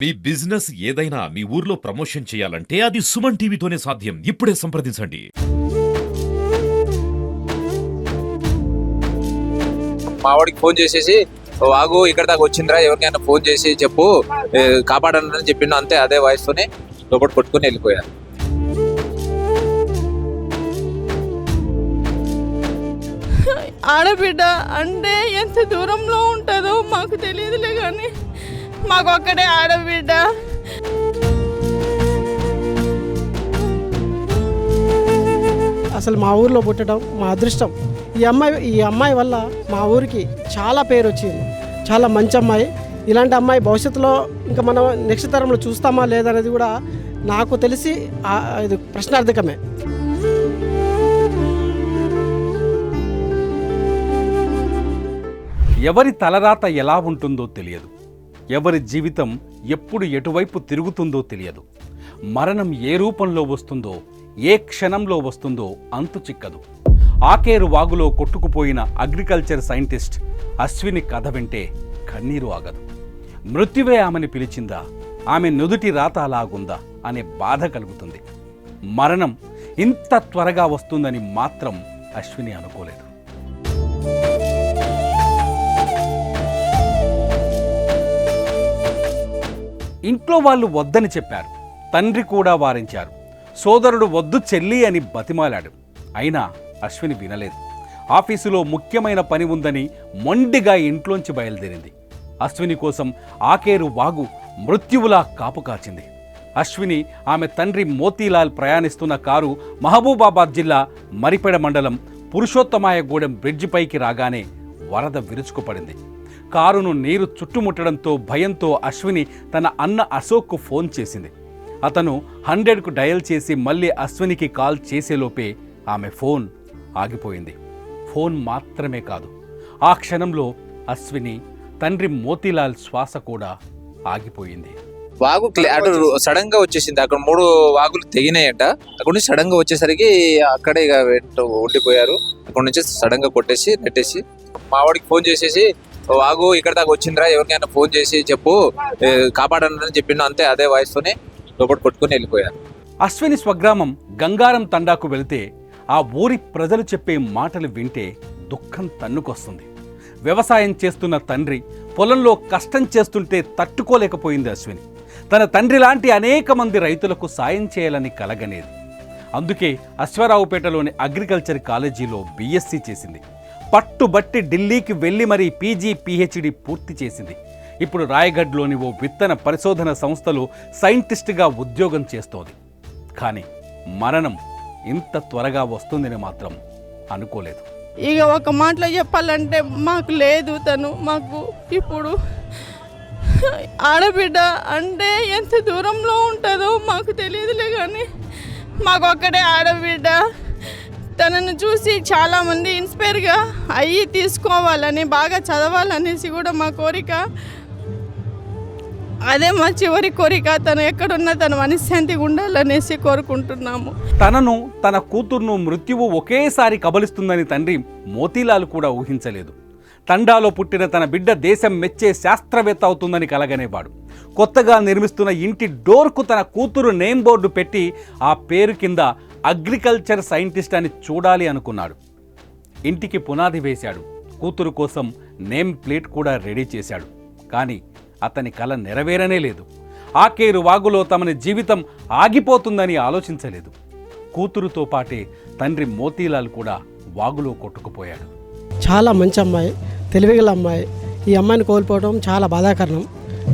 మీ business ఏదైనా మీ ఊర్లో promotion చేయాలంటే అది సుమన్ టీవీతోనే సాధ్యం. ఇప్పుడే సంప్రదించండి. మా వాడికి ఫోన్ చేసేసి "ఓ ఆగు ఇక్కడ దాకా వచ్చిందిరా ఎవరికైనా ఫోన్ చేసి చెప్పు అని చెప్పిండు అంతే అదే వాయిస్ తోనే లోపల కొట్టుకుని వెళ్ళిపోయారు ఆడబిడ్డ అంటే ఎంత దూరంలో ఉంటుందో మాకు తెలియదులే కానీ మాకు ఒక్కడే ఆడబిడ్డ. అసలు మా ఊర్లో పుట్టడం మా అదృష్టం. ఈ అమ్మాయి ఈ అమ్మాయి వల్ల మా ఊరికి చాలా పేరు వచ్చింది. చాలా మంచి అమ్మాయి. ఇలాంటి అమ్మాయి భవిష్యత్తులో ఇంకా మనం నెక్స్ట్ తరంలో చూస్తామా లేదనేది కూడా నాకు తెలిసి ఆ- ఇది ప్రశ్నార్థకమే. ఎవరి తలరాత ఎలా ఉంటుందో తెలియదు. ఎవరి జీవితం ఎప్పుడు ఎటువైపు తిరుగుతుందో తెలియదు. మరణం ఏ రూపంలో వస్తుందో ఏ క్షణంలో వస్తుందో అంతు చిక్కదు. ఆకేరు వాగులో కొట్టుకుపోయిన అగ్రికల్చర్ సైంటిస్ట్ అశ్విని కథ వింటే కన్నీరు ఆగదు. మృత్యువే ఆమెని పిలిచిందా ఆమె నుదుటి రాత అలాగుందా అనే బాధ కలుగుతుంది. మరణం ఇంత త్వరగా వస్తుందని మాత్రం అశ్విని అనుకోలేదు. ఇంట్లో వాళ్ళు వద్దని చెప్పారు. తండ్రి కూడా వారించారు. సోదరుడు వద్దు చెల్లి అని బతిమాలాడు. అయినా అశ్విని వినలేదు. ఆఫీసులో ముఖ్యమైన పని ఉందని మొండిగా ఇంట్లోంచి బయలుదేరింది. అశ్విని కోసం ఆకేరు వాగు మృత్యువులా కాపు కాచింది. అశ్విని ఆమె తండ్రి మోతీలాల్ ప్రయాణిస్తున్న కారు మహబూబాబాద్ జిల్లా మరిపెడ మండలం పురుషోత్తమాయగూడెం బ్రిడ్జిపైకి రాగానే వరద విరుచుకుపడింది. కారును నీరు చుట్టుముట్టడంతో భయంతో అశ్విని తన అన్న అశోక్కు ఫోన్ చేసింది. అతను హండ్రెడ్కు డయల్ చేసి మళ్ళీ అశ్వినికి కాల్ చేసేలోపే ఆమె ఫోన్ ఆగిపోయింది. ఫోన్ మాత్రమే కాదు. ఆ క్షణంలో అశ్విని తండ్రి మోతీలాల్ శ్వాస కూడా ఆగిపోయింది. వాగు అటు సడన్గా వచ్చేసింది. అక్కడ మూడు వాగులు తెగినాయట. అక్కడ నుంచి సడన్గా వచ్చేసరికి అక్కడే ఇక వెంట ఉండిపోయారు. అక్కడ నుంచి సడన్గా కొట్టేసి నెట్టేసి మా వాడికి ఫోన్ చేసేసి వాగు ఇక్కడ దాకా వచ్చిందిరా ఎవరికైనా ఫోన్ చేసి చెప్పు ఏ, కాపాడండి అని చెప్పిండు అంతే అదే వాయిస్ లోపల కొట్టుకుని వెళ్ళిపోయారు అశ్విని స్వగ్రామం గంగారం తండాకు వెళితే ఆ ఊరి ప్రజలు చెప్పే మాటలు వింటే దుఃఖం తన్నుకొస్తుంది. వ్యవసాయం చేస్తున్న తండ్రి పొలంలో కష్టం చేస్తుంటే తట్టుకోలేకపోయింది అశ్విని. తన తండ్రి లాంటి అనేక మంది రైతులకు సాయం చేయాలని కలగనేది. అందుకే అశ్వరావుపేటలోని అగ్రికల్చర్ కాలేజీలో బీఎస్సీ చేసింది. పట్టుబట్టి ఢిల్లీకి వెళ్ళి మరీ పీజీ పీహెచ్డీ పూర్తి చేసింది. ఇప్పుడు రాయగఢ్లోని ఓ విత్తన పరిశోధన సంస్థలో సైంటిస్ట్గా ఉద్యోగం చేస్తోంది. కానీ మరణం ఇంత త్వరగా వస్తుందని మాత్రం అనుకోలేదు. ఇక ఒక మాటలో చెప్పాలంటే మాకు లేదు తను మాకు ఇప్పుడు ఆడబిడ్డ అంటే ఎంత దూరంలో ఉంటుందో మాకు తెలియదులే కానీ మాకు ఒక్కడే ఆడబిడ్డ. తనను చూసి చాలామంది ఇన్స్పైర్గా అయ్యి తీసుకోవాలని బాగా చదవాలనేసి కూడా మా కోరిక. అదే మా చివరి కోరిక తను ఎక్కడున్నా తను మనశ్శాంతిగా ఉండాలనేసి కోరుకుంటున్నాము. తనను తన కూతుర్ను మృత్యువు ఒకేసారి కబలిస్తుందని తండ్రి మోతీలాల్ కూడా ఊహించలేదు. తండాలో పుట్టిన తన బిడ్డ దేశం మెచ్చే శాస్త్రవేత్త అవుతుందని కలగనేవాడు. కొత్తగా నిర్మిస్తున్న ఇంటి డోర్కు తన కూతురు నేమ్ బోర్డు పెట్టి ఆ పేరు కింద అగ్రికల్చర్ సైంటిస్ట్ అని చూడాలి అనుకున్నాడు. ఇంటికి పునాది వేశాడు. కూతురు కోసం నేమ్ ప్లేట్ కూడా రెడీ చేశాడు. కానీ అతని కల నెరవేరనే లేదు. ఆకేరు వాగులో తమని జీవితం ఆగిపోతుందని ఆలోచించలేదు. కూతురుతో పాటే తండ్రి మోతీలాల్ కూడా వాగులో కొట్టుకుపోయాడు. చాలా మంచి అమ్మాయి తెలివిగల అమ్మాయి. ఈ అమ్మాయిని కోల్పోవడం చాలా బాధాకరణం.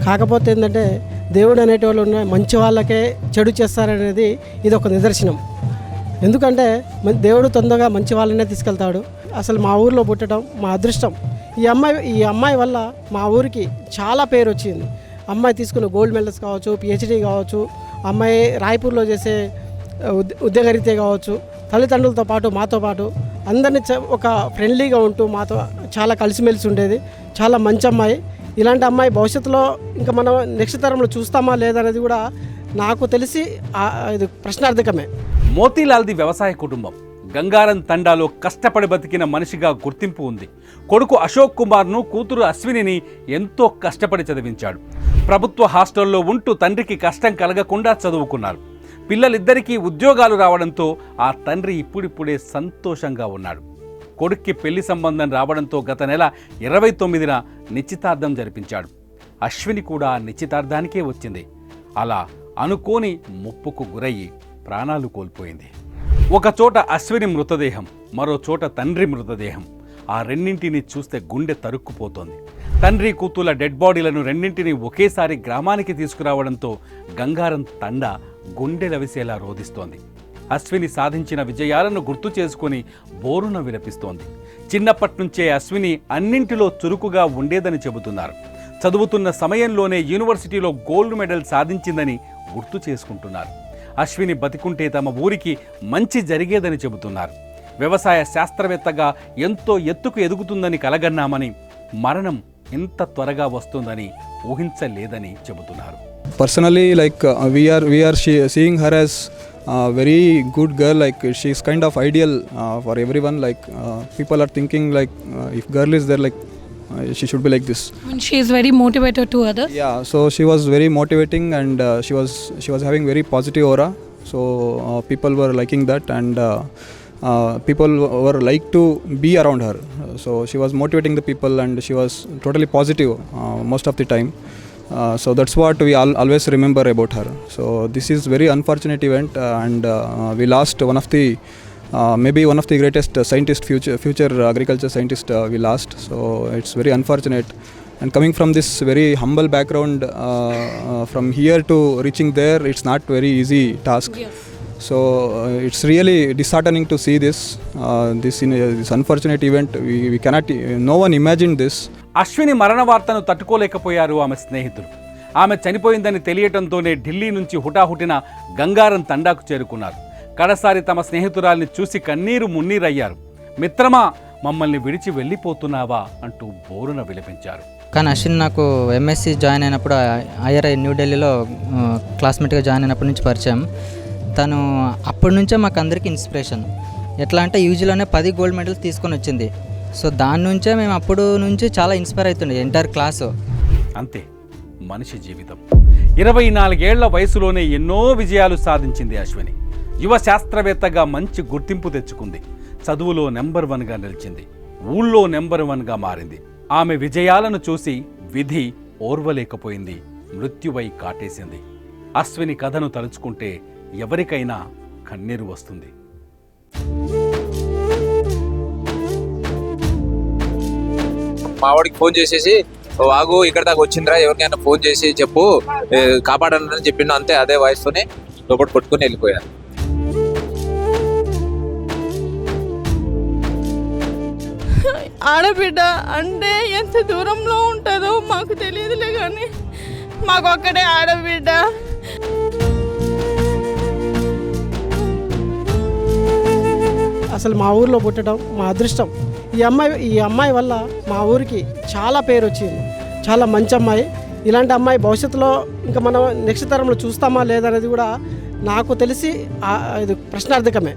కాకపోతే ఏంటంటే దేవుడు అనేటివాళ్ళు ఉన్న మంచి వాళ్ళకే చెడు చేస్తారనేది ఇది ఒక నిదర్శనం. ఎందుకంటే మన- దేవుడు తొందరగా మంచి వాళ్ళనే తీసుకెళ్తాడు. అసలు మా ఊర్లో పుట్టడం మా అదృష్టం. ఈ అమ్మాయి ఈ అమ్మాయి వల్ల మా ఊరికి చాలా పేరు వచ్చింది. అమ్మాయి తీసుకున్న గోల్డ్ మెడల్స్ కావచ్చు పిహెచ్డీ కావచ్చు అమ్మాయి రాయపూర్లో చేసే ఉద్- ఉద్యోగరీత్యా కావచ్చు తల్లిదండ్రులతో పాటు మాతో పాటు అందరినీ చ- ఒక ఫ్రెండ్లీగా ఉంటూ మాతో చాలా కలిసిమెలిసి ఉండేది. చాలా మంచి అమ్మాయి. ఇలాంటి అమ్మాయి భవిష్యత్తులో ఇంకా మనం నెక్స్ట్ తరంలో చూస్తామా లేదనేది కూడా నాకు తెలిసి ఇది ప్రశ్నార్థకమే. మోతీలాల్ది వ్యవసాయ కుటుంబం. గంగారం తండాలో కష్టపడి బతికిన మనిషిగా గుర్తింపు ఉంది. కొడుకు అశోక్ కుమార్ను కూతురు అశ్వినిని ఎంతో కష్టపడి చదివించాడు. ప్రభుత్వ హాస్టల్లో ఉంటూ తండ్రికి కష్టం కలగకుండా చదువుకున్నారు. పిల్లలిద్దరికీ ఉద్యోగాలు రావడంతో ఆ తండ్రి ఇప్పుడిప్పుడే సంతోషంగా ఉన్నాడు. కొడుక్కి పెళ్ళి సంబంధం రావడంతో గత నెల ఇరవై తొమ్మిదిన నిశ్చితార్థం జరిపించాడు. అశ్విని కూడా నిశ్చితార్థానికే వచ్చింది. అలా అనుకోని ముప్పుకు గురయ్యి ప్రాణాలు కోల్పోయింది. ఒక చోట అశ్విని మృతదేహం మరో చోట తండ్రి మృతదేహం. ఆ రెండింటిని చూస్తే గుండె తరుక్కుపోతోంది. తండ్రి కూతుల డెడ్ బాడీలను రెండింటిని ఒకేసారి గ్రామానికి తీసుకురావడంతో గంగారం తండ గుండె లవిసేలా రోధిస్తోంది. అశ్విని సాధించిన విజయాలను గుర్తు చేసుకుని బోరున విలపిస్తోంది. చిన్నప్పటి నుంచే అశ్విని అన్నింటిలో చురుకుగా ఉండేదని చెబుతున్నారు. చదువుతున్న సమయంలోనే యూనివర్సిటీలో గోల్డ్ మెడల్ సాధించిందని గుర్తు చేసుకుంటున్నారు. అశ్విని బతికుంటే తమ ఊరికి మంచి జరిగేదని చెబుతున్నారు. వ్యవసాయ శాస్త్రవేత్తగా ఎంతో ఎత్తుకు ఎదుగుతుందని కలగన్నామని మరణం ఇంత త్వరగా వస్తుందని ఊహించలేదని చెబుతున్నారు. Personally like we are seeing her as very good girl like she is kind of ideal for every one like people are thinking like if girl is there like uh, if girl is there like she should be like this. I mean, she is very motivated to others. yeah so she was very motivating and uh, she was she was having very positive aura. So uh, people were liking that and uh, uh, people were like to be around her. So she was motivating the people and she was totally positive uh, most of the time. Uh, so that's what we all, always remember about her. So this is very unfortunate event uh, and uh, we lost one of the uh, maybe one of the greatest uh, scientist future future agriculture scientist uh, we lost so it's very unfortunate and coming from this very humble background uh, uh, from here to reaching there it's not very easy task so uh, it's really disheartening to see this uh, this in this unfortunate event we, we cannot no one imagined this Ashwini మరణ వార్తను తట్టుకోలేకపోయారు ఆమె స్నేహితులు ఆమె చనిపోయిందని తెలియటంతోనే ఢిల్లీ నుంచి హుటాహుటిన గంగారం తండాకు చేరుకున్నారు కడసారి తమ స్నేహితురాల్ని చూసి కన్నీరు మున్నీరయ్యారు. మిత్రమా మమ్మల్ని విడిచి వెళ్ళిపోతున్నావా అంటూ బోరున విలపించారు. కానీ అశ్విన్ నాకు ఎంఎస్సి జాయిన్ అయినప్పుడు ఐఆర్ఐ న్యూఢిల్లీలో క్లాస్మేట్గా జాయిన్ అయినప్పటి నుంచి పరిచయం. తను అప్పటి నుంచే మాకు అందరికీ ఇన్స్పిరేషన్. ఎట్లా అంటే యూజీలోనే పది గోల్డ్ మెడల్స్ తీసుకొని వచ్చింది. సో దాని నుంచే మేము అప్పుడు నుంచి చాలా ఇన్స్పైర్ అవుతుండే ఎంటైర్ క్లాసు. అంతే మనిషి జీవితం. ఇరవై నాలుగేళ్ళ వయసులోనే ఎన్నో విజయాలు సాధించింది అశ్విని. యువ శాస్త్రవేత్తగా మంచి గుర్తింపు తెచ్చుకుంది. చదువులో నెంబర్ వన్గా నిలిచింది. ఊళ్ళో నెంబర్ వన్గా మారింది. ఆమె విజయాలను చూసి విధి ఓర్వలేకపోయింది. మృత్యువై కాటేసింది. అశ్విని కథను తలుచుకుంటే ఎవరికైనా కన్నీరు వస్తుంది. మావాడికి ఫోన్ చేసేసి వాగు ఇక్కడ దాకా వచ్చిందిరా ఎవరికైనా ఫోన్ చేసి చెప్పు కాపాడనని చెప్పిండు. అంతే అదే వయసుతోనే లోపల కొట్టుకుని వెళ్ళిపోయారు ఆడబిడ్డ అంటే ఎంత దూరంలో ఉంటుందో మాకు తెలియదులే కానీ మాకు ఒక్కడే ఆడబిడ్డ. అసలు మా ఊర్లో పుట్టడం మా అదృష్టం. ఈ అమ్మాయి ఈ అమ్మాయి వల్ల మా ఊరికి చాలా పేరు వచ్చింది. చాలా మంచి అమ్మాయి. ఇలాంటి అమ్మాయి భవిష్యత్తులో ఇంకా మనం నెక్స్ట్ తరంలో చూస్తామా లేదనేది కూడా నాకు తెలిసి ఇది ప్రశ్నార్థకమే.